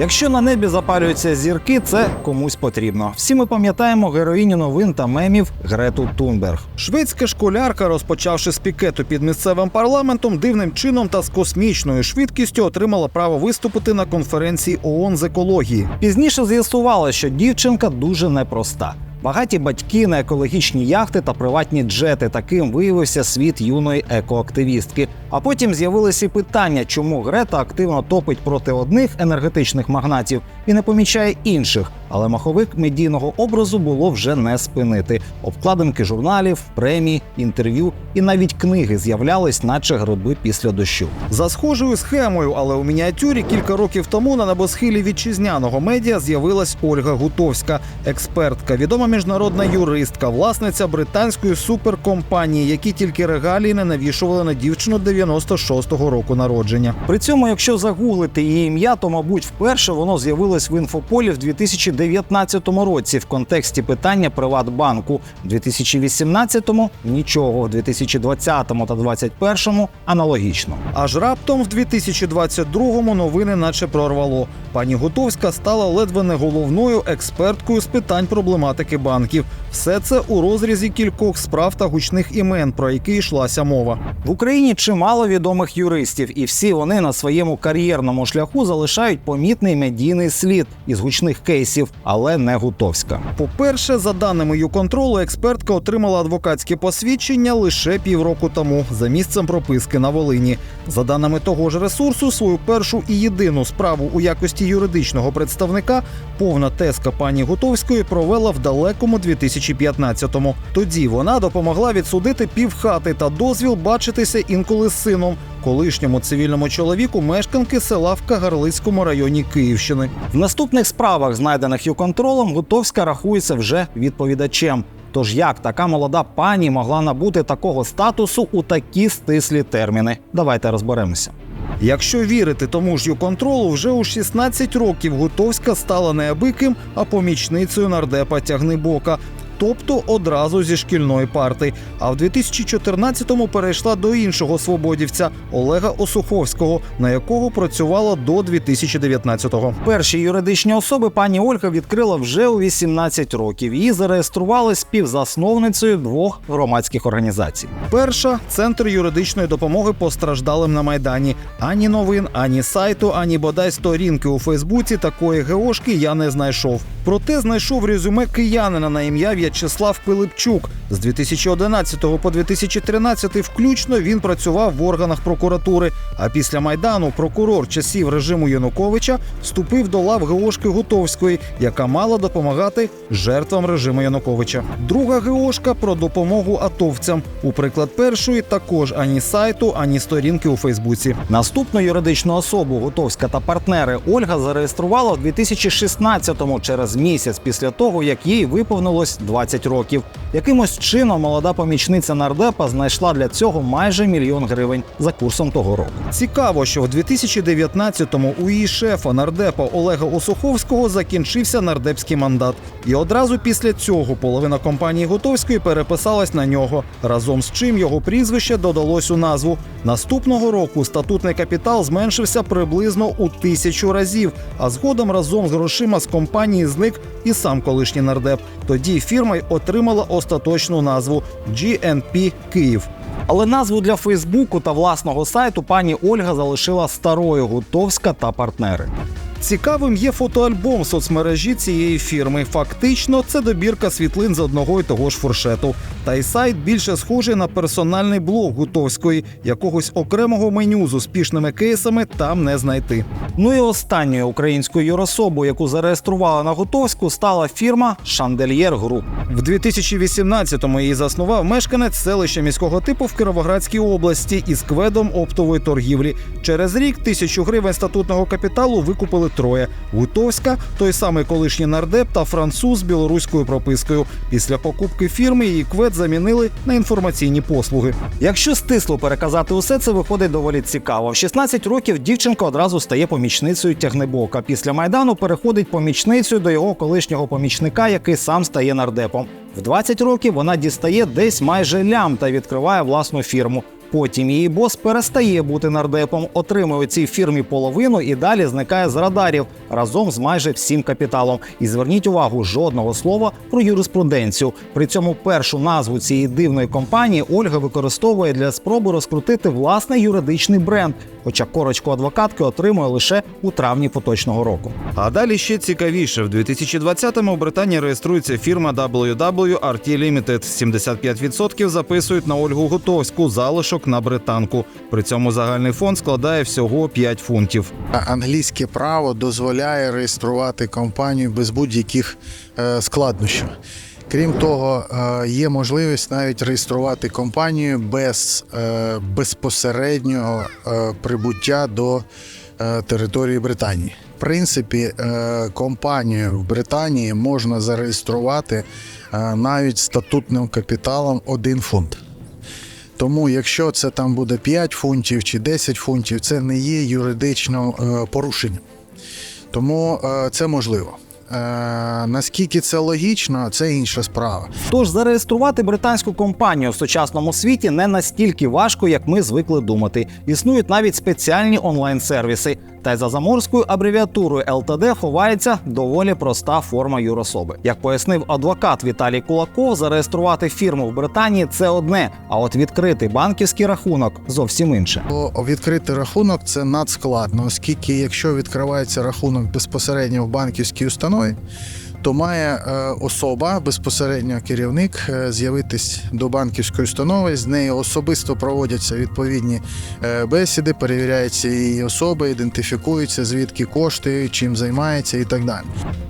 Якщо на небі запалюються зірки, це комусь потрібно. Всі ми пам'ятаємо героїню новин та мемів Грету Тунберг. Шведська школярка, розпочавши з пікету під місцевим парламентом, дивним чином та з космічною швидкістю отримала право виступити на конференції ООН з екології. Пізніше з'ясувалося, що дівчинка дуже непроста. Багаті батьки на екологічні яхти та приватні джети. Таким виявився світ юної екоактивістки. А потім з'явилися питання, чому Грета активно топить проти одних енергетичних магнатів і не помічає інших. Але маховик медійного образу було вже не спинити. Обкладинки журналів, премії, інтерв'ю і навіть книги з'являлись, наче гриби після дощу. За схожою схемою, але у мініатюрі кілька років тому на небосхилі вітчизняного медіа з'явилась Ольга Гутовська, експертка, відома міжнародна юристка, власниця британської суперкомпанії, які тільки регалії не навішували на дівчину 96-го року народження. При цьому, якщо загуглити її ім'я, то мабуть вперше воно з'явилось в інфополі в 2019 році в контексті питання Приватбанку. В 2018-му – нічого, в 2020 та 2021 – аналогічно. Аж раптом в 2022-му новини наче прорвало. Пані Готовська стала ледве не головною експерткою з питань проблематики банків. Все це у розрізі кількох справ та гучних імен, про які йшлася мова. В Україні чимало відомих юристів, і всі вони на своєму кар'єрному шляху залишають помітний медійний слід із гучних кейсів, але не Гутовська. По-перше, за даними юконтролу, експертка отримала адвокатське посвідчення лише півроку тому за місцем прописки на Волині. За даними того ж ресурсу, свою першу і єдину справу у якості юридичного представника повна тезка пані Гутовської провела в далекому 2015-му. Тоді вона допомогла відсудити півхати та дозвіл бачитися інколи з сином, колишньому цивільному чоловіку мешканки села в Кагарлицькому районі Київщини. В наступних справах, знайдених юконтролом, Гутовська рахується вже відповідачем. Тож як така молода пані могла набути такого статусу у такі стислі терміни? Давайте розберемося. Якщо вірити тому ж юконтролу, вже у 16 років Гутовська стала неабиким, а помічницею нардепа Тягнибока. Тобто одразу зі шкільної парти. А в 2014-му перейшла до іншого свободівця Олега Осуховського, на якого працювала до 2019-го. Перші юридичні особи пані Ольга відкрила вже у 18 років. Її зареєстрували співзасновницею двох громадських організацій. Перша центр юридичної допомоги постраждалим на майдані. Ані новин, ані сайту, ані бодай сторінки у Фейсбуці такої геошки я не знайшов. Проте знайшов резюме киянина на ім'я В'ячеслав Пилипчук. З 2011 по 2013 включно він працював в органах прокуратури. А після майдану прокурор часів режиму Януковича вступив до лав Геошки Гутовської, яка мала допомагати жертвам режиму Януковича. Друга Геошка про допомогу атовцям. У приклад першої також ані сайту, ані сторінки у Фейсбуці. Наступну юридичну особу Гутовська та партнери Ольга зареєструвала в 2016-му через місяць після того, як їй виповнилось 20 років. Якимось чином молода помічниця нардепа знайшла для цього майже мільйон гривень за курсом того року. Цікаво, що в 2019-му у її шефа нардепа Олега Осуховського закінчився нардепський мандат, і одразу після цього половина компанії Готовської переписалась на нього, разом з чим його прізвище додалось у назву. Наступного року статутний капітал зменшився приблизно у тисячу разів, а згодом разом з грошима з компанії зник і сам колишній нардеп. Тоді фірма й отримала остаточну назву GNP Київ. Але назву для Фейсбуку та власного сайту пані Ольга залишила старою Гутовська та партнери. Цікавим є фотоальбом соцмережі цієї фірми. Фактично, це добірка світлин з одного й того ж фуршету. Та й сайт більше схожий на персональний блог Гутовської. Якогось окремого меню з успішними кейсами там не знайти. Ну і останньою українською юрособою, яку зареєструвала на Гутовську, стала фірма Шандельєр Груп. В 2018-му її заснував мешканець селища міського типу в Кіровоградській області із кведом оптової торгівлі. Через рік тисячу гривень статутного капіталу викупили троє: Гутовська, той самий колишній нардеп та француз з білоруською пропискою. Після покупки фірми її квед замінили на інформаційні послуги. Якщо стисло переказати усе це, виходить доволі цікаво. В 16 років дівчинка одразу стає помічницею тягнебока. Після майдану переходить помічницею до його колишнього помічника, який сам стає нардепом. В 20 років вона дістає десь майже лям та відкриває власну фірму. Потім її бос перестає бути нардепом, отримує цій фірмі половину і далі зникає з радарів разом з майже всім капіталом. І зверніть увагу, жодного слова про юриспруденцію. При цьому першу назву цієї дивної компанії Ольга використовує для спроби розкрутити власний юридичний бренд. Хоча корочку адвокатки отримує лише у травні поточного року. А далі ще цікавіше: в 2020-му в Британії реєструється фірма WWRT Limited. 75% записують на Ольгу Готовську, залишок на британку. При цьому загальний фонд складає всього 5 фунтів. Англійське право дозволяє реєструвати компанію без будь-яких е, складнощів. Крім того, е, є можливість навіть реєструвати компанію без е, безпосереднього прибуття до території Британії. В принципі, компанію в Британії можна зареєструвати навіть статутним капіталом 1 фунт. Тому, якщо це там буде 5 фунтів чи 10 фунтів, це не є юридичним е, порушенням. Тому е, це можливо. Е, наскільки це логічно, це інша справа. Тож зареєструвати британську компанію в сучасному світі не настільки важко, як ми звикли думати. Існують навіть спеціальні онлайн-сервіси. Та й за заморською абревіатурою ЛТД ховається доволі проста форма юрособи. Як пояснив адвокат Віталій Кулаков, зареєструвати фірму в Британії це одне, а от відкрити банківський рахунок зовсім інше. Відкрити рахунок це надскладно, оскільки якщо відкривається рахунок безпосередньо в банківській установі, то має е, особа, безпосередньо керівник, е, з'явитись до банківської установи. З нею особисто проводяться відповідні е, бесіди, перевіряється її особа, ідентифікується, звідки кошти, чим займається і так далі.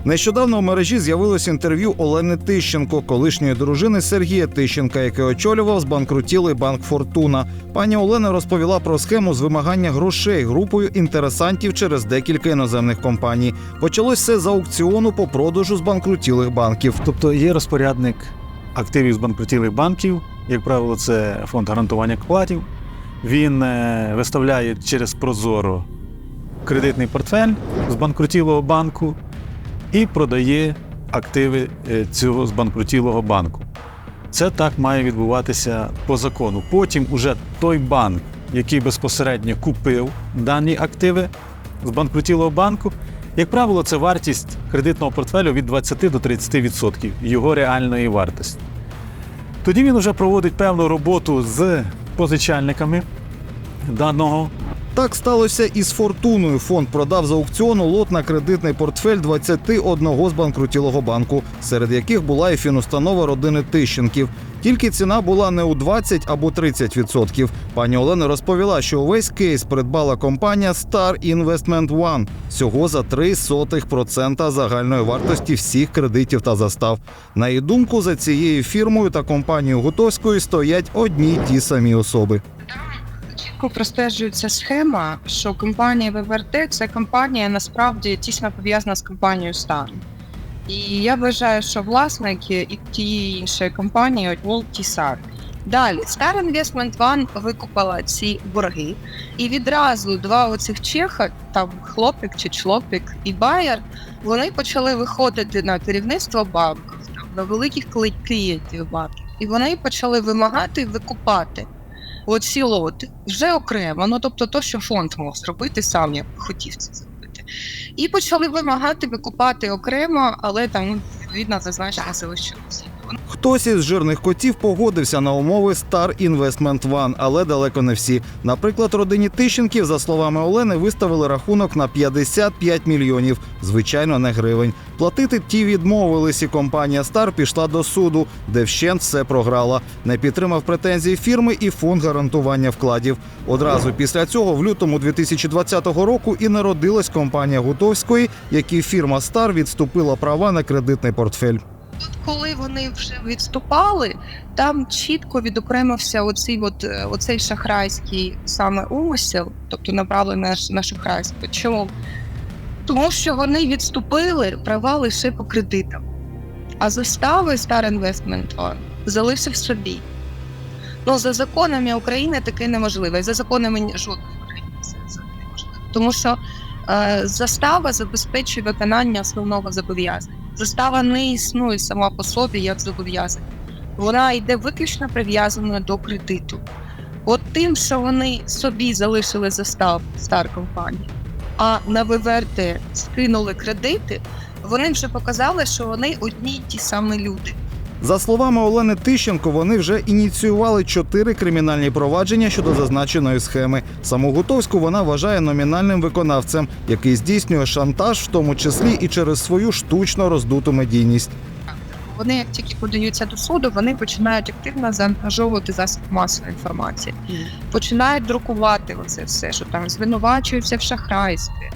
Нещодавно в мережі з'явилось інтерв'ю Олени Тищенко, колишньої дружини Сергія Тищенка, який очолював збанкрутілий банк Фортуна. Пані Олена розповіла про схему з вимагання грошей групою інтересантів через декілька іноземних компаній. Почалось все з аукціону по продажу збанкрутілих банків. Тобто є розпорядник активів збанкрутілих банків, як правило, це фонд гарантування вкладів. Він е, виставляє через Прозоро кредитний портфель збанкрутілого банку і продає активи е, цього збанкрутілого банку. Це так має відбуватися по закону. Потім уже той банк, який безпосередньо купив дані активи з банкрутілого банку, як правило, це вартість кредитного портфелю від 20 до 30% його реальної вартості. Тоді він вже проводить певну роботу з позичальниками даного Так сталося і з фортуною. Фонд продав з аукціону лот на кредитний портфель 21 збанкрутілого банку, серед яких була і фінустанова родини Тищенків. Тільки ціна була не у 20 або 30 відсотків. Пані Олена розповіла, що увесь кейс придбала компанія Star Investment One всього за 0,03% загальної вартості всіх кредитів та застав. На її думку, за цією фірмою та компанією Гутовською стоять одні й ті самі особи. Чітко простежується схема, що компанія ВВРТ це компанія насправді тісно пов'язана з компанією Star. І я вважаю, що власники і тієї іншої компанії ті самі. Далі Star Investment One викупила ці борги, і відразу два оцих чеха, там хлопик чи члопик і Байер, вони почали виходити на керівництво банку, на великих клієнтів банків, і вони почали вимагати викупати оці лоти вже окремо, ну тобто то, що фонд мог зробити, сам я хотів це зробити. І почали вимагати викупати окремо, але там відповідно зазначено залишилося. Хтось із жирних котів погодився на умови Star Investment One, але далеко не всі. Наприклад, родині Тищенків, за словами Олени, виставили рахунок на 55 мільйонів, звичайно, не гривень. Платити ті відмовились, і компанія Star пішла до суду, де вщент все програла. Не підтримав претензії фірми і фонд гарантування вкладів. Одразу після цього, в лютому 2020 року, і народилась компанія Гутовської, якій фірма Star відступила права на кредитний портфель. Тут, коли вони вже відступали, там чітко відокремився оцей, от, е, оцей шахрайський саме умисел, тобто направлений на, ш- на шахрайство. Чому? Тому що вони відступили права лише по кредитам, а застави Star Investment One залишив собі. Ну, за законами України таке неможливо, і за законами жодної країни це, це неможливо. Тому що е, застава забезпечує виконання основного зобов'язання. Застава не існує сама по собі як зобов'язання. Вона йде виключно прив'язаною до кредиту. От тим, що вони собі залишили застав стар компанії, а на ВВРТ скинули кредити, вони вже показали, що вони одні й ті самі люди. За словами Олени Тищенко, вони вже ініціювали чотири кримінальні провадження щодо зазначеної схеми. Саму Гутовську вона вважає номінальним виконавцем, який здійснює шантаж, в тому числі і через свою штучно роздуту медійність. Вони, як тільки подаються до суду, вони починають активно заангажовувати засіб масової інформації, починають друкувати оце все, що там звинувачуються в шахрайстві.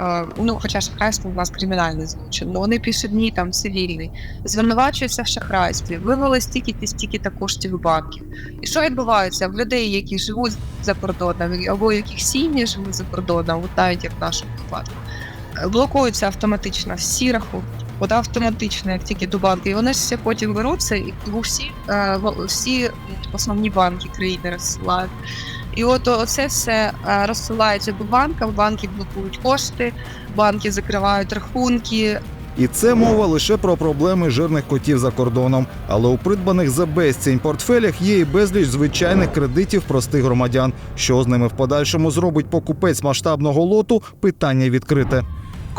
Е, ну, хоча шахрайство у нас кримінальний злочин, але вони пишуть ні, там цивільний, звинувачуються в шахрайстві, вивели стільки стільки та коштів банків. І що відбувається в людей, які живуть за кордоном, або яких сім'ї живуть за кордоном, от навіть як в нашому випадку, е, блокуються автоматично всі рахунки. От автоматично, як тільки до банку, і вони ж все потім беруться і в усі, е, всі основні банки країни розсилають. І от оце все е, розсилається до банка, банки блокують кошти, банки закривають рахунки, І це мова лише про проблеми жирних котів за кордоном. Але у придбаних за безцінь портфелях є і безліч звичайних кредитів простих громадян. Що з ними в подальшому зробить покупець масштабного лоту? Питання відкрите.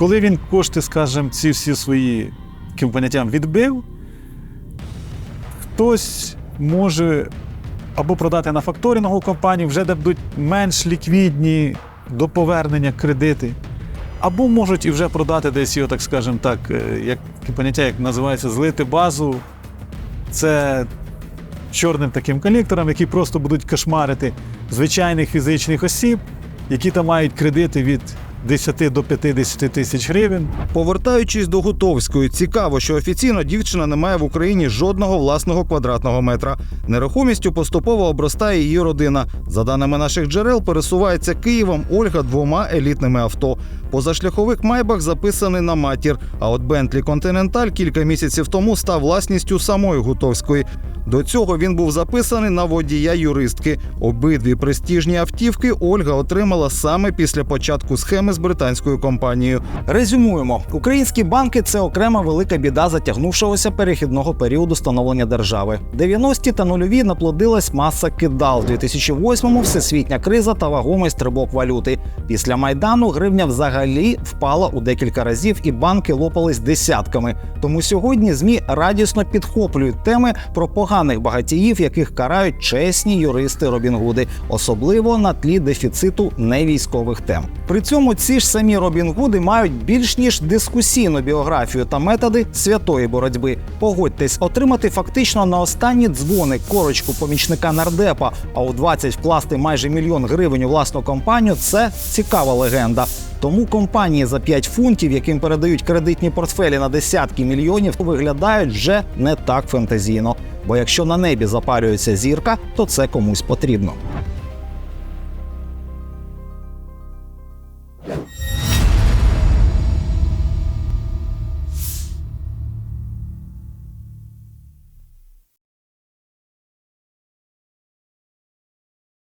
Коли він кошти, скажімо, ці всі свої поняттям відбив, хтось може або продати на факторингову компанію, вже де будуть менш ліквідні до повернення кредити, або можуть і вже продати десь його, так скажемо так, е, як поняття, як називається, злити базу. Це чорним таким колекторам, які просто будуть кошмарити звичайних фізичних осіб, які там мають кредити від 10 до 50 тисяч гривень. Повертаючись до Гутовської, цікаво, що офіційно дівчина не має в Україні жодного власного квадратного метра. Нерухомістю поступово обростає її родина. За даними наших джерел, пересувається Києвом Ольга двома елітними авто. Позашляховик Майбах записаний на матір. А от Бентлі Континенталь кілька місяців тому став власністю самої Гутовської. До цього він був записаний на водія юристки. Обидві престижні автівки Ольга отримала саме після початку схеми з британською компанією. Резюмуємо: українські банки це окрема велика біда затягнувшогося перехідного періоду становлення держави. 90-ті та нульові наплодилась маса кидал. В 2008-му всесвітня криза та вагомий стрибок валюти. Після майдану гривня взагалі впала у декілька разів, і банки лопались десятками. Тому сьогодні змі радісно підхоплюють теми про поганих багатіїв, яких карають чесні юристи Робінгуди, особливо на тлі дефіциту невійськових тем. При цьому ці ж самі Робінгуди мають більш ніж дискусійну біографію та методи святої боротьби. Погодьтесь, отримати фактично на останні дзвони корочку помічника нардепа, а у 20 вкласти майже мільйон гривень у власну компанію це цікава легенда. Тому компанії за 5 фунтів, яким передають кредитні портфелі на десятки мільйонів, виглядають вже не так фантазійно. Бо якщо на небі запарюється зірка, то це комусь потрібно.